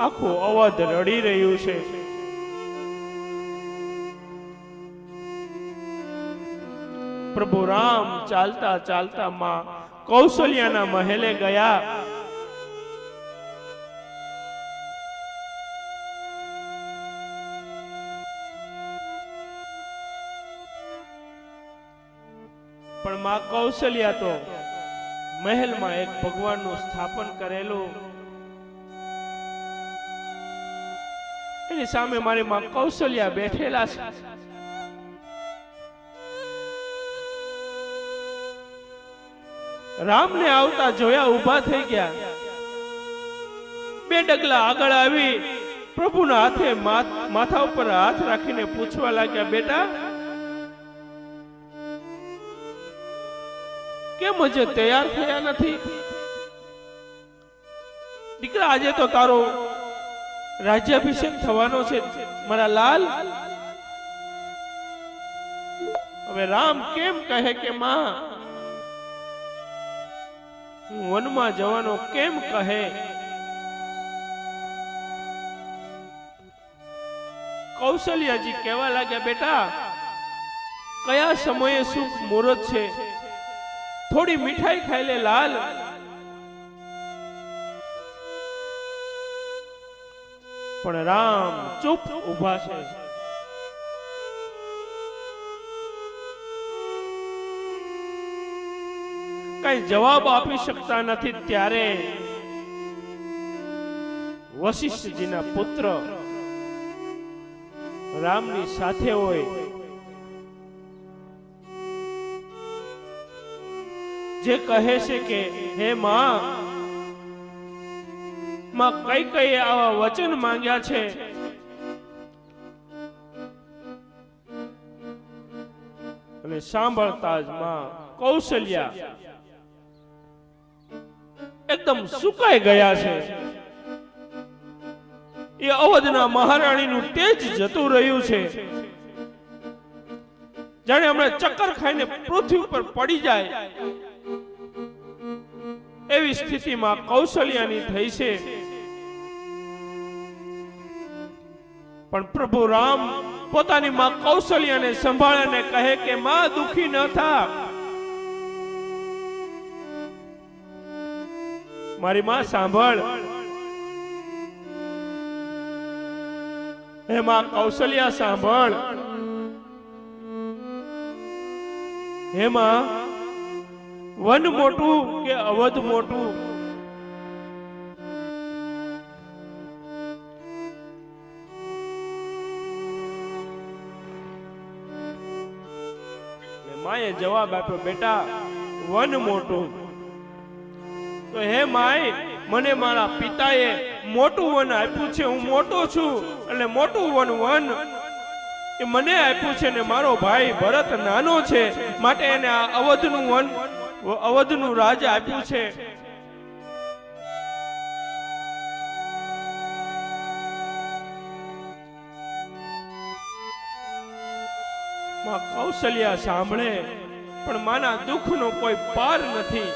આખું અવધ રડી રહ્યું છે. પ્રભુ રામ ચાલતા ચાલતા માં કૌશલ્યાના મહેલે ગયા. પણ માં કૌશલ્યા તો મહેલમાં એક ભગવાનનું સ્થાપન કરેલું. એની સામે મારી માં કૌશલ્યા બેઠેલા છે. રામને આવતા જોયા ઊભા થઈ ગયા. બે ડગલા આગળ આવી પ્રભુના હાથે માથા ઉપર હાથ રાખીને પૂછવા લાગ્યા, બેટા, કેમ હજે તૈયાર થયા નથી? દીકરા, આજે તો તારો રાજ્યાભિષેક થવાનો છે. મારા લાલ. હવે રામ કેમ કહે કે માં, હું વનમાં જવાનો કેમ કહે? કૌશલ્યાજી કહેવા લાગ્યા, બેટા, કયા સમયે શુભ મુહૂર્ત છે? થોડી મીઠાઈ ખાઈ લે લાલ. પણ રામ ચૂપ ઊભા છે. કઈ જવાબ આપી શકતા નથી ત્યારે વશિષ્ઠજીના પુત્ર રામની સાથે હોય. જે કહે છે કે, હે માં માં કઈ કઈ આવા વચન માંગ્યા છે? અને સાંભળતા જ માં કૌશલ્યા એકદમ સુકાઈ ગયા છે. એ અવધના મહારાણીનું તેજ જતું રહ્યું છે. જાણે હમણાં ચક્કર ખાઈને પૃથ્વી ઉપર પડી જાય એવી સ્થિતિમાં કૌશલ્યાની થઈ છે. પણ પ્રભુ રામ પોતાની માં કૌશલ્યાને સંભાળીને કહે કે માં દુખી ન થા. મારી માં સાંભળ. હે માં કૌશલ્યા, સાંભળ. હે માં, વન મોટું કે અવધ મોટું? માએ જવાબ આપ્યો, બેટા, વન મોટું. તો હે માય મને મારા પિતાએ મોટું વન આપ્યું છે, હું મોટો છું, એટલે મોટું વન વન એ મને આપ્યું છે ને મારો ભાઈ ભરત નાનો છે, માટે એને આ અવધનું વન, અવધનું રાજ આપ્યું છે. માં કૌશલ્યા સાંભળે, પણ માના દુઃખનો કોઈ પાર નથી.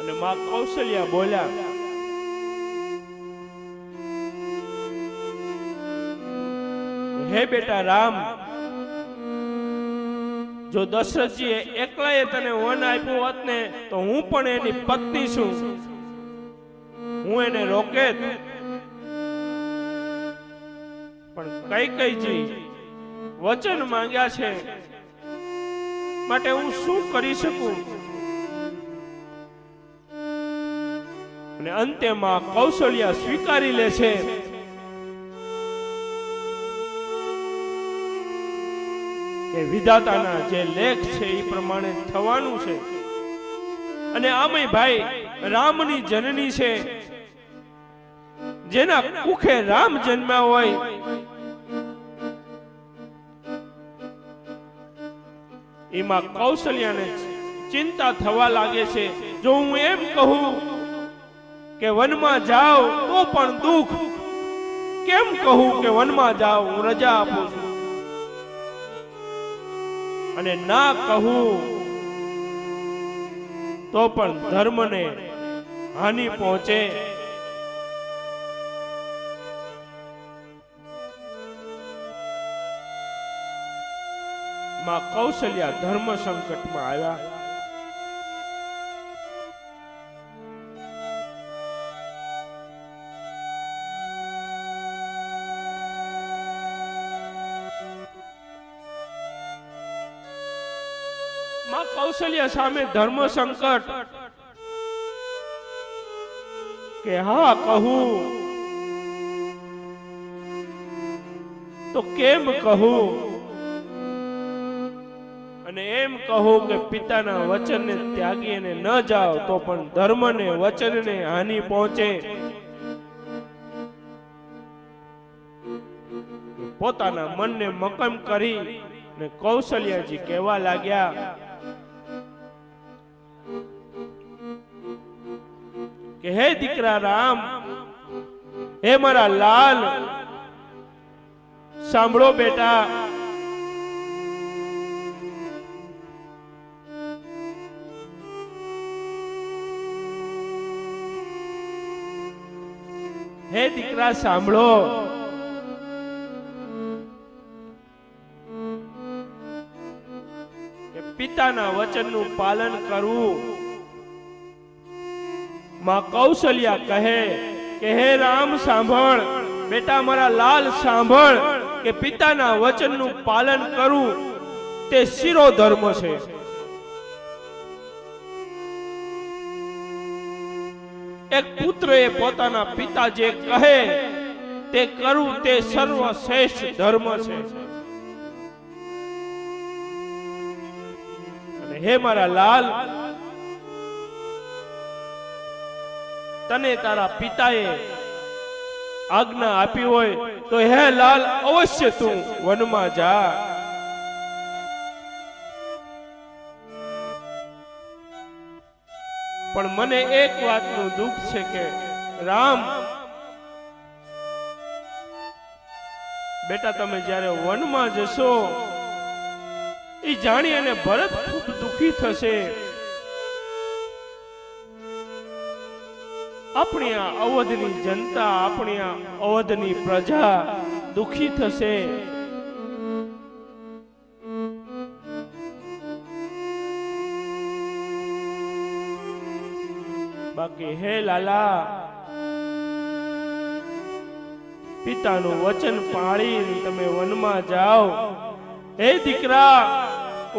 અને માં કૌશલ્યા બોલ્યા, હે બેટા રામ, જો દશરથજીએ એકલાએ તને વન આપ્યું હોત ને, તો હું પણ એની પત્ની છું. હું એને રોકેત પણ કઈ કઈ જી વચન માંગ્યા છે માટે હું શું કરી શકું? અને અંત્યમાં કૌશલ્યા સ્વીકારી લે છે. કે વિધાતાના જે લેખ છે એ પ્રમાણે થવાનું છે. અને આમે ભાઈ રામની જનની છે. જેના કુખે રામ જન્મ્યા હોય એમાં કૌશલ્યાને ચિંતા થવા લાગે છે. જો હું એમ કહું કે વનમાં જાઓ તો પણ દુઃખ. કેમ કહું કે વનમાં જાઓ? હું રજા આપું છું. અને ના કહું તો પણ ધર્મને હાનિ પહોંચે. માં કૌશલ્યા ધર્મ સંકટમાં આવ્યા. માં કૌશલ્યા સામે ધર્મ સંકટ. કે હા કહું. તો કેમ કહું? અને એમ કહું કે પિતાના વચનને ત્યાગી અને ન જાઓ, તો પણ ધર્મને, વચનને હાનિ પહોંચે. પોતાના મનને મકમ કરી ને કૌશલ્યાજી કહેવા લાગ્યા, કે હે દીકરા રામ, હે મારા લાલ, સાંભળો બેટા હે દીકરા, સાંભળો. કે પિતાના વચનનું પાલન કરવું. માં કૌશલ્યા કહે કે, હે રામ, સાંભળ. બેટા મારા લાલ, સાંભળ કે પિતાના વચનનું પાલન કરવું તે શિરો ધર્મ છે. એક પુત્રએ પોતાના પિતા જે કહે તે કરવું તે સર્વશ્રેષ્ઠ ધર્મ છે. હે મારા લાલ, તને તારા પિતાએ આજ્ઞા આપી હોય તો હે લાલ, અવશ્ય તું વનમાં જા. પણ મને એક વાતનું દુઃખ છે કે રામ, બેટા તમે જ્યારે વનમાં જશો એ જાણી અને ભરત ખૂબ દુઃખી થશે. આપણી આ અવધની જનતા, આપણી આ અવધની પ્રજા દુઃખી થશે. બાકી હે લાલા, પિતાનું વચન પાળી તમે વનમાં જાઓ. હે દીકરા,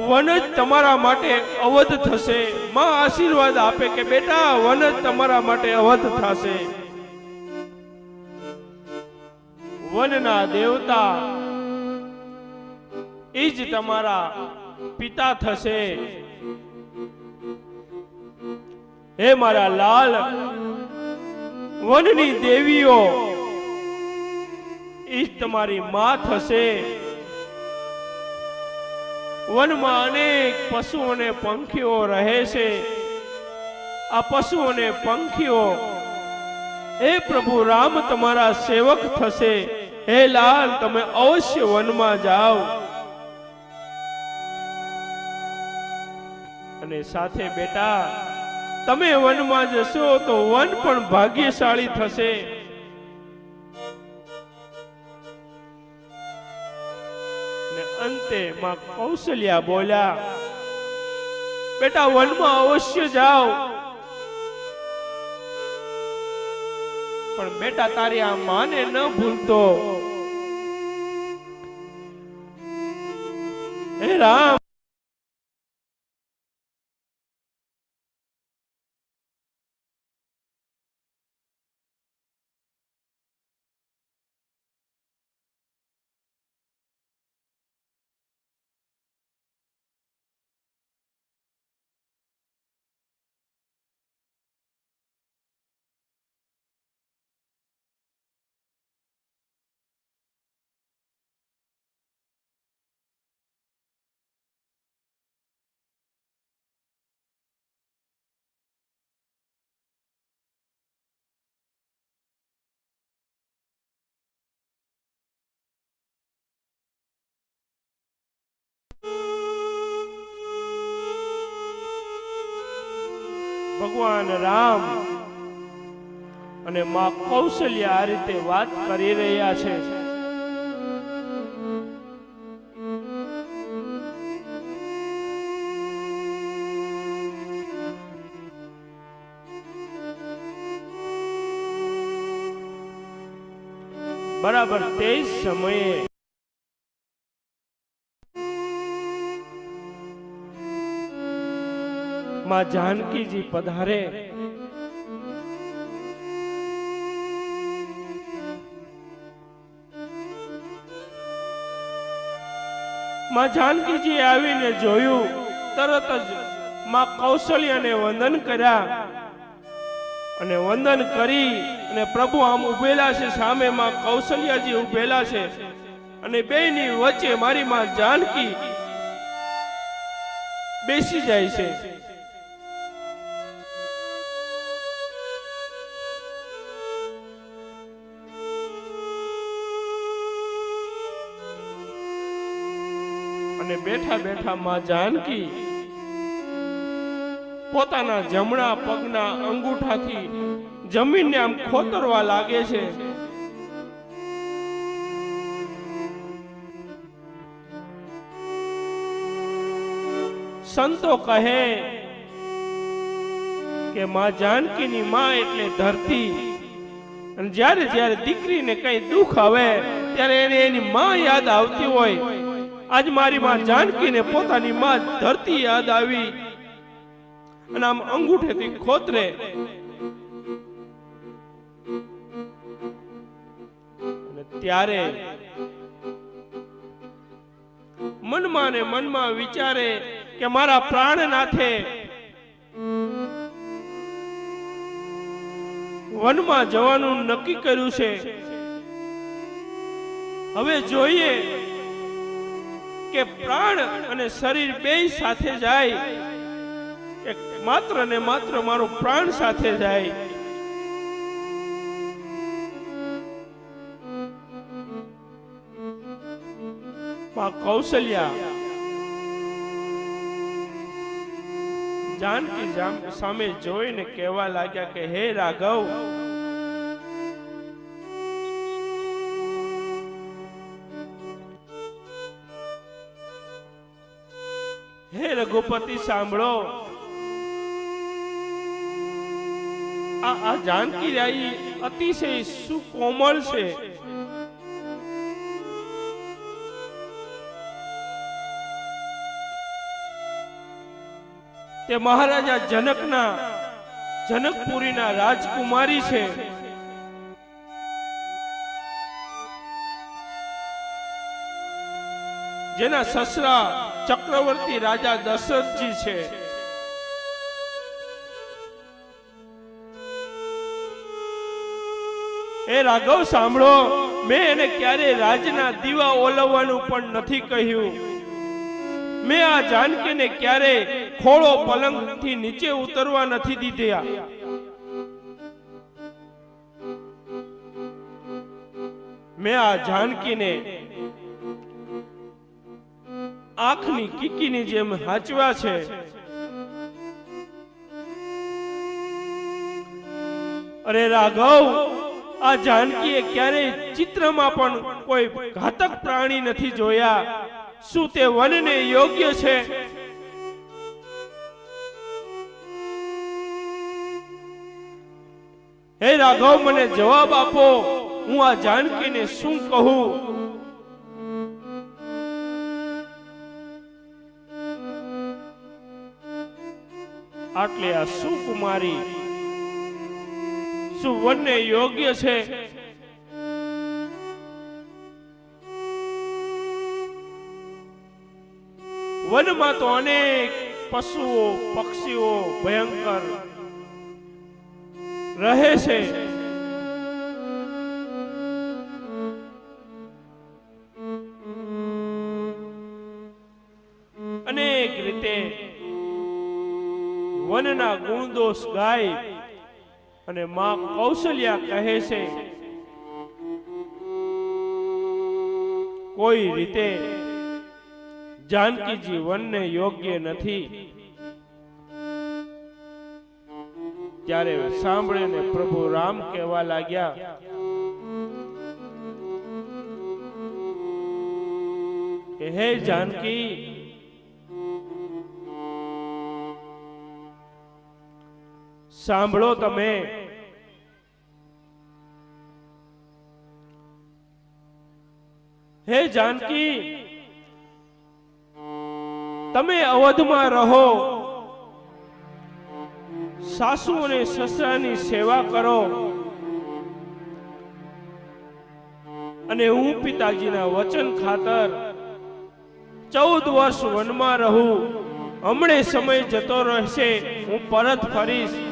વન જ તમારા માટે અવધ થશે. માં આશીર્વાદ આપે કે બેટા, વન જ તમારા માટે અવધ થશે. વનના દેવતા એ જ તમારા પિતા થશે. હે મારા લાલ વનની દેવીઓ ઈ તમારી માં થશે વનમાં અનેક પશુ અને પંખીઓ રહે છે. આ પશુ અને પંખીઓ, હે પ્રભુ રામ તમારા સેવક થશે. હે લાલ, તમે અવશ્ય વનમાં જાઓ. અને સાથે બેટા તમે વનમાં જશો તો વન પણ ભાગ્યશાળી થશે. અંતે માં કૌશલ્યા બોલ્યા, બેટા, વનમાં અવશ્ય જાઓ. પણ બેટા, તારી આ માને ન ભૂલતો. હે રામ! ભગવાન રામ અને માં કૌશલ્યા આ રીતે વાત કરી રહ્યા છે. બરાબર તે સમયે માં જાનકીજી પધારે. માં જાનકીજી આવીને જોયું, તરત જ માં કૌશલ્યને વંદન કર્યા. અને વંદન કરી અને પ્રભુ આમ ઉભેલા છે, સામે માં કૌશલ્યાજી ઉભેલા છે. અને બેની વચ્ચે મારી માં જાનકી બેસી જાય છે. અને બેઠા બેઠા માં જાનકી પોતાના જમણા પગના અંગૂઠાથી જમીનને આમ ખોતરવા લાગે છે. સંતો કહે કે માં જાનકીની માં એટલે ધરતી. અને જ્યારે જ્યારે દીકરીને કઈ દુઃખ આવે, ત્યારે એને એની માં યાદ આવતી હોય. આજ મારી માં જાનકીને પોતાની માં ધરતી યાદ આવી. અને આમ અંગૂઠેથી ખોતરે. ત્યારે મનમાં ને મનમાં વિચારે કે મારા પ્રાણનાથે વનમાં જવાનું નક્કી કર્યું છે. હવે જોઈએ કે પ્રાણ અને શરીર બે સાથે જાય માત્ર ને માત્ર મારું પ્રાણ સાથે જાય. માં કૌશલ્યા, જાનકી સામે જોઈને કહેવા લાગ્યા કે, હે રાઘવ હે રઘુપતિ, સાંભળો. આ જાનકી રાઈ અતિશય સુકોમળ છે. તે મહારાજા જનકના, જનકપુરીના રાજકુમારી છે. જેના સસરા ચક્રવર્તી રાજા દશરથજી છે. એ રાઘવ સાંભળો, મેં એને ક્યારે રાજના દીવા ઓલવવાનું પણ નથી કહ્યું. મેં આ જાનકીને ક્યારે ખોળો પલંગથી નીચે ઉતરવા નથી દીધા મેં આ જાનકીને આંખની કીકીની જેમ હાચવા છે. અરે રાઘવ, આ જાનકીએ ક્યારેય ચિત્રમાં પણ કોઈ ઘાતક પ્રાણી નથી જોયા. શું તે વનને યોગ્ય છે? હે રાઘવ, મને જવાબ આપો. હું આ જાનકીને શું કહું? આટલે આ સુકુમારી વનને યોગ્ય છે. વનમાં તો અનેક પશુઓ પક્ષીઓ ભયંકર રહે છે. વનના ગુણદોષ ગાય અને માં કૌશલ્યા કહે છે, કોઈ રીતે જાનકીજી વનને યોગ્ય નથી. ત્યારે સાંભળીને પ્રભુ રામ કહેવા લાગ્યા હે જાનકી સાંભળો તમે. હે જાનકી તમે અવધમાં રહો. સાસુ અને સસરાની સેવા કરો. અને હું પિતાજીના વચન ખાતર ચૌદ વર્ષ વનમાં રહું. હમણે સમય જતો રહેશે હું પરત ફરીશ.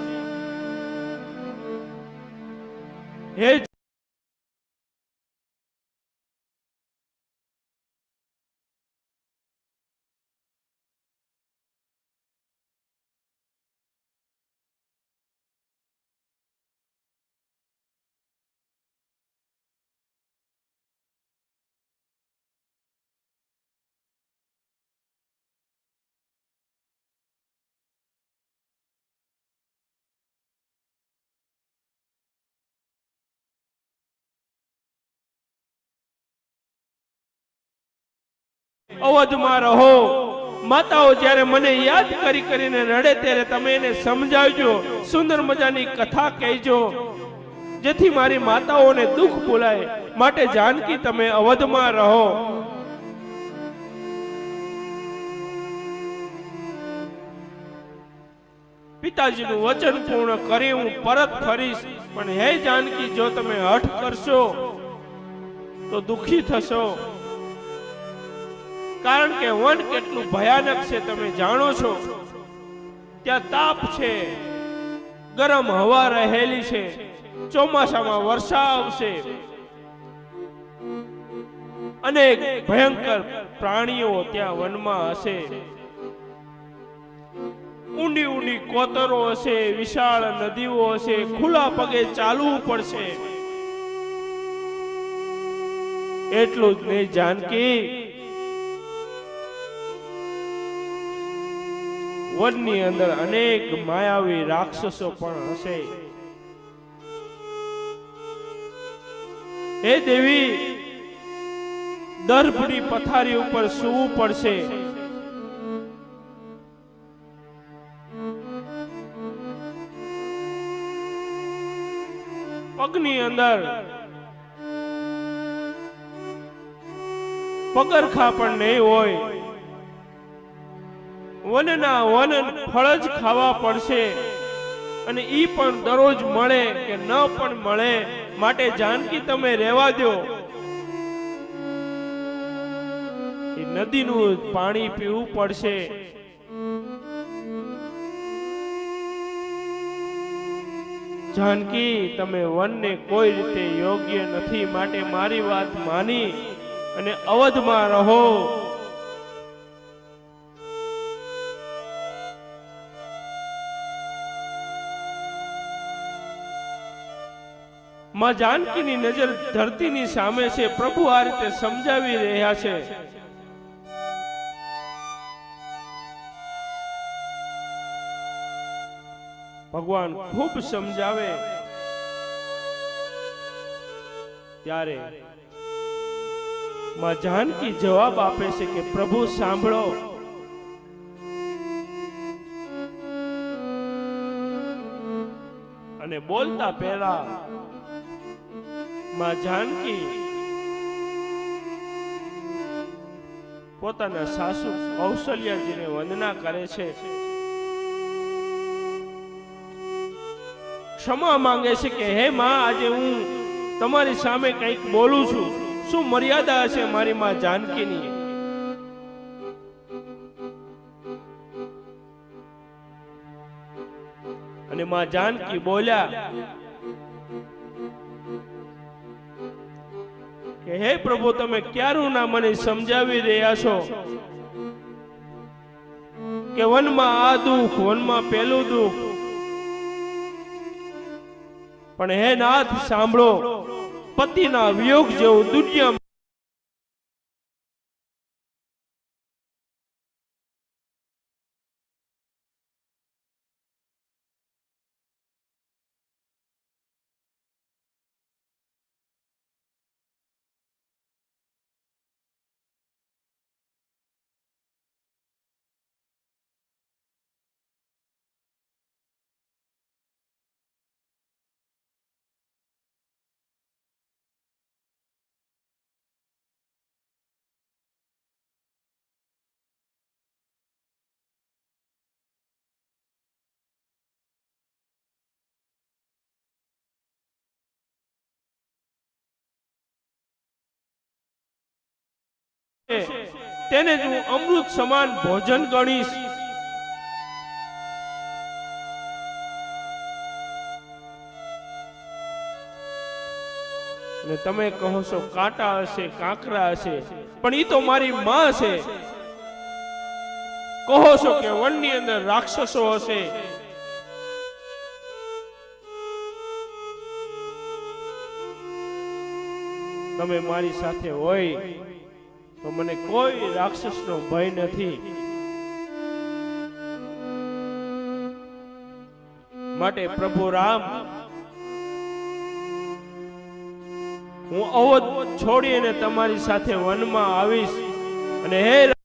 હે અવધમાં રહો. માતાઓ જ્યારે મને યાદ કરી કરીને રડે ત્યારે તમે એને સમજાવજો, સુંદર મજાની કથા કહેજો. જેથી મારી માતાઓને દુઃખ બોલાય માટે જાનકી તમે અવધમાં રહો. પિતાજીનું વચન પૂર્ણ કરી હું પરત ફરીશ. પણ હે જાનકી, જો તમે હઠ કરશો, તો દુખી થશો. કારણ કે વન કેટલું ભયાનક છે તમે જાણો છો. ત્યાં તાપ છે, ગરમ હવા રહેલી છે, ચોમાસામાં વર્ષા આવશે. અનેક ભયંકર પ્રાણીઓ ત્યાં વનમાં હશે. ઊંડી ઊંડી કોતરો હશે, વિશાળ નદીઓ હશે, ખુલ્લા પગે ચાલવું પડશે. એટલું જ નહીં, જાનકી. વનની અંદર અનેક માયાવી રાક્ષસો પણ હશે. હે દેવી, દર્ભની પથારી ઉપર સૂવું પડશે. પગની અંદર પગરખા પણ નહીં હોય. વનના વન ફળ જ ખાવા પડશે. અને ઈ પણ દરરોજ મળે કે ન પણ મળે માટે જાનકી તમે રહેવા દો. નદીનું પાણી પીવું પડશે. જાનકી, તમે વનને કોઈ રીતે યોગ્ય નથી માટે મારી વાત માની અને અવધમાં રહો. માં જાનકીની નજર ધરતીની સામે છે. પ્રભુ આ રીતે સમજાવી રહ્યા છે. ભગવાન ખૂબ સમજાવે. ત્યારે માં જાનકી જવાબ આપે છે કે, પ્રભુ, સાંભળો. અને બોલતા પહેલા માં જાનકી પોતાના સાસુ કૌશલ્યાજીને વંદના કરે છે. ક્ષમા માંગે છે કે, હે માં, આજે હું તમારી સામે કંઈક બોલું છું. શું મર્યાદા હશે મારી માં જાનકીની? અને માં જાનકી બોલ્યા કે, હે પ્રભુ, તમે ક્યારું ના મને સમજાવી રહ્યા છો? કે, વનમાં આ દુઃખ, વનમાં પેલું દુઃખ. પણ હે નાથ, સાંભળો, પતિના વિયોગ જેવું દુનિયા તેને જ હું અમૃત સમાન ભોજન ગણીશ. અને તમે કહો છો, કાંટા હશે, કાંકરા હશે, પણ એ તો મારી માં છે કહો છો કે, વનની અંદર રાક્ષસો હશે. તમે મારી સાથે હોય. તો મને કોઈ રાક્ષસનો ભય નથી. માટે પ્રભુ રામ, હું અવધ છોડીને તમારી સાથે વનમાં આવીશ અને હે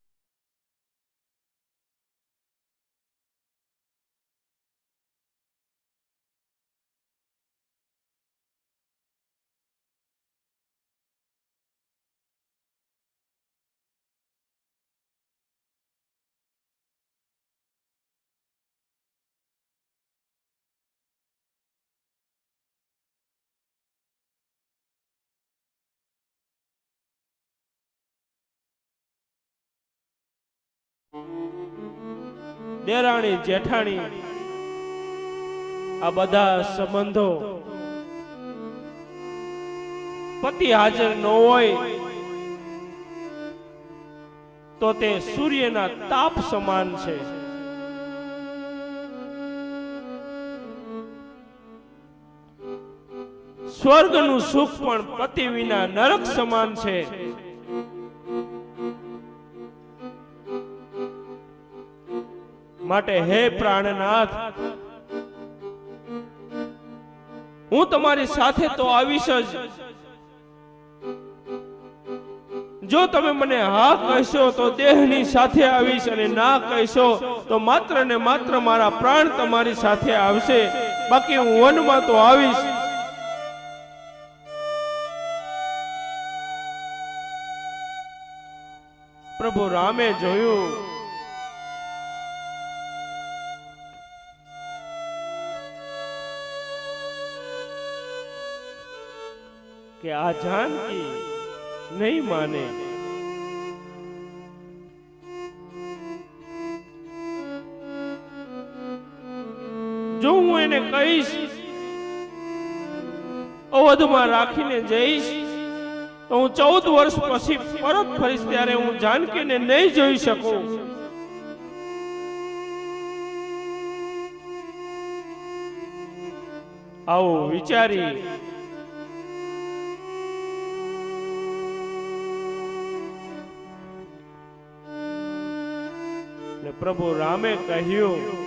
દેરાણી, જેઠાણી, આ બધા સંબંધો પતિ હાજર ન હોય તો તે સૂર્યના તાપ સમાન છે. સ્વર્ગનું સુખ પણ પતિ વિના નરક સમાન છે. માટે હે પ્રાણનાથ, હું તમારી સાથે તો આવીશ જ. જો તમે મને હા કહેશો તો દેહની સાથે આવીશ અને ના કહેશો તો માત્ર ને માત્ર મારા પ્રાણ તમારી સાથે આવશે. બાકી હું વનમાં તો આવીશ. પ્રભુ રામે જોયું. કે આ જાનકી નહીં માને. જો હું એને કહીશ, અવધમાં રાખીને જઈશ, તો હું ચૌદ વર્ષ પછી પરત ફરીશ ત્યારે હું જાનકીને નહીં જોઈ શકું. આવો વિચારી પ્રભુ રામે કહ્યું